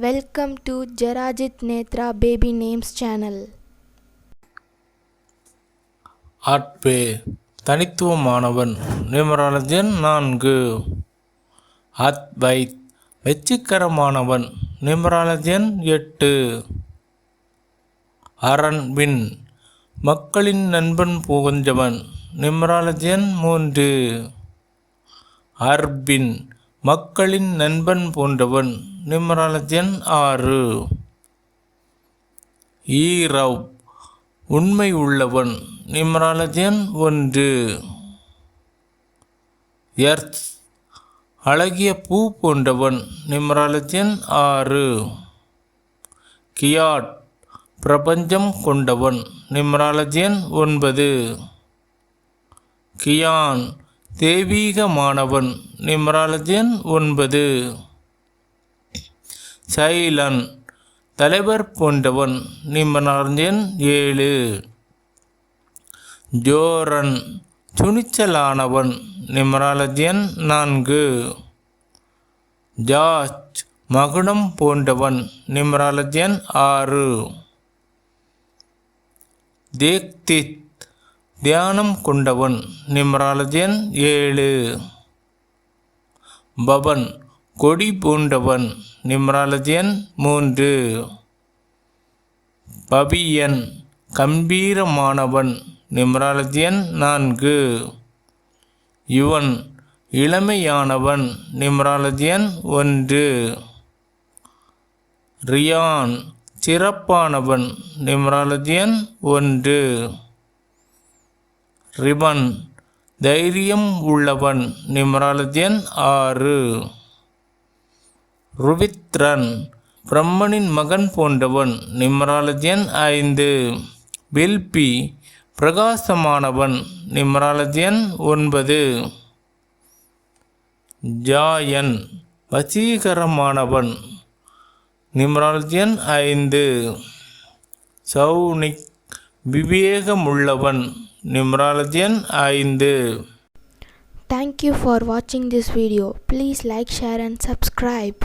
Welcome to Jerajith Netra baby names channel ஆட்பே தனித்துவமானவன் numerology நான்கு. Advait வெற்றிகரமானவன் numerology எட்டு. அரண்வின் மக்களின் நண்பன் புகஞ்சவன் நியூமராலஜி மூன்று. அர்பின் மக்களின் நண்பன் போன்றவன் நியூமராலஜி ஆறு. ஈரவ் உண்மை உள்ளவன் நிம்ராலஜி ஒன்று. எர்த் அழகிய பூ போன்றவன் நிம்ராலஜி ஆறு. கியாட் பிரபஞ்சம் கொண்டவன் நிம்ராலஜி ஒன்பது. கியான் தெய்வீகமானவன் மாணவன் எண் ஒன்பது. சைலன் தலைவர் போன்றவன் நிம்மனார்ந்தன் ஏழு. ஜோரன் துணிச்சலானவன் நிமராலஜி நான்கு. ஜார்ஜ் மகுடம் போன்றவன் நிமராலஜி ஆறு. தேக்தித் தியானம் கொண்டவன் நிம்ராலஜன் ஏழு. பவன் கொடி பூண்டவன் நிம்ராலஜன் மூன்று. பபியன் கம்பீரமானவன் நிம்ராலஜியன் நான்கு. யுவன் இளமையானவன் நிம்ராலஜியன் ஒன்று. ரியான் சிறப்பானவன் நிம்ராலஜியன் ஒன்று. ரிபன். தைரியம் உள்ளவன் நிம்ராலஜி ஆறு. ருவித்ரன் பிரம்மனின் மகன் போன்றவன் நிம்ராலஜி ஐந்து. வில்பி பிரகாசமானவன் நிம்ராலஜி ஒன்பது. ஜாயன் வசீகரமானவன் நிம்ராலஜி ஐந்து. சௌனிக் விவேகமுள்ளவன் நிம்ராலத் எண் ஐந்து தேங்க்யூ ஃபார் வாட்சிங் this video please like share and subscribe